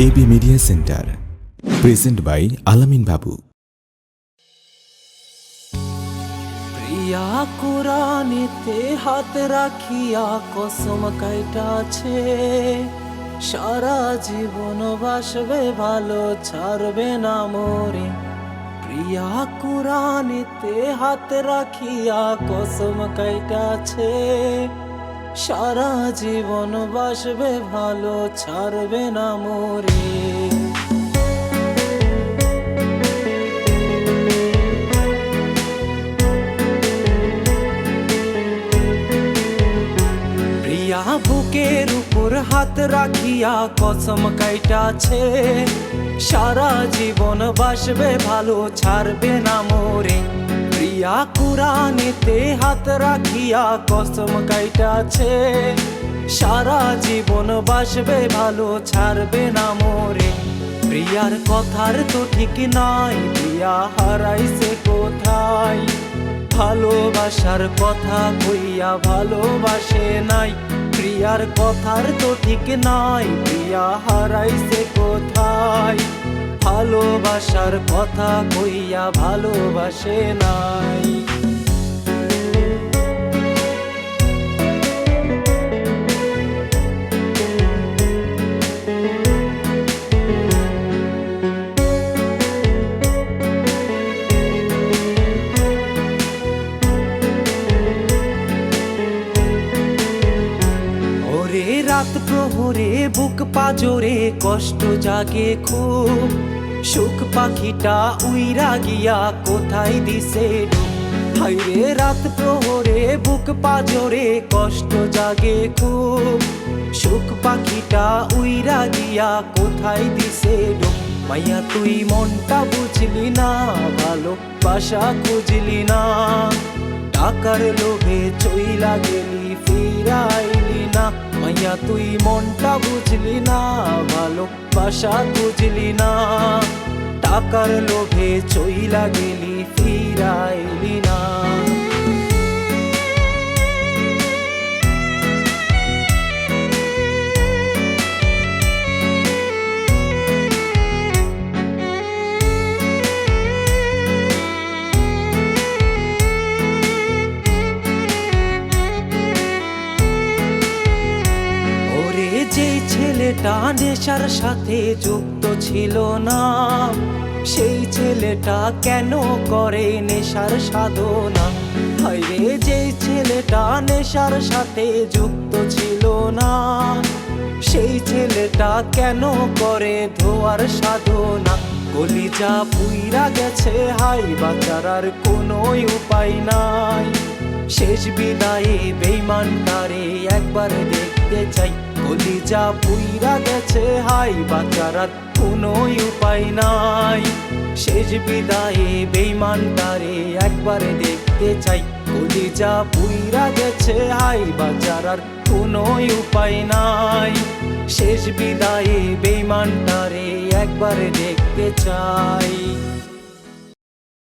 AB media centre present by Alamin Babu Priya কোরআনেতে হাত রাখিয়া কসম কাইটাছে সারা জীবন বাসবে ভালো, ছাড়বে না মোরে। প্রিয়া কোরআনেতে হাত রাখিয়া কসম কাইটাছে সারা জীবন বাসবে ভালো, ছাড়বে না মরে। প্রিয়া বুকের উপর হাত রাখিয়া কসম কাইটাছে, সারা জীবন বাসবে ভালো, ছাড়বে না মোরে। প্রিয়া কুরানিতে হাত রাখিয়া কসম কাইটাছে। সারা জীবন বাসবে ভালো, ছাড়বে না মোরে। প্রিয়ার কথার তো ঠিক নাই, প্রিয়া হারাইছে কোথায়? ভালোবাসার কথা কইয়া ভালোবাসে নাই। প্রিয়ার কথার তো ঠিক নাই, প্রিয়া হারাইছে কোথায়? ভালোবাসার কথা কইয়া ভালোবাসে নাই। রাত প্রহরে, বুক পাজরে, কষ্ট জাগে খুব। সুখ পাখিটা উইরা গিয়া কোথায় দিছে? হায়রে রাত প্রহরে, বুক পাজরে, কষ্ট জাগে খুব। সুখ পাখিটা উইরা গিয়া কোথায় দিছে মাইয়া, তুই মনটা বুঝলি না, ভালো বাসা খুঁজলি না। টাকার লোভে চইলা গেলি, ফিরাইলি না। মাইয়া তুই মনটা বুঝলি না ভালো বাসা বুঝলি না। টাকার লোভে চইলা গেলি যে ছেলেটা নেশার সাথে যুক্ত ছিল না, সেই ছেলেটা কেন করে নেশার সাধনা? হায়রে যে ছেলেটা নেশার সাথে যুক্ত ছিল না, সেই ছেলেটা কেন করে ধোয়ার সাধনা? কলিজা পুইরা গেছে, হাই বাচ্চার আর কোনো উপায় নাই। শেষ বিদায়ে বেইমান তারে একবার দেখতে চাই। কলিজা পুইরা গেছে, হাই বাচ্চার আর কোনো উপায় নাই। শেষ বিদায়ে বেইমান তারে একবার দেখতে চাই। কলিজা পুইরা গেছে, হাই বাচ্চার আর কোনো উপায় নাই। শেষ বিদায়ে বেইমান তারে একবার দেখতে চাই।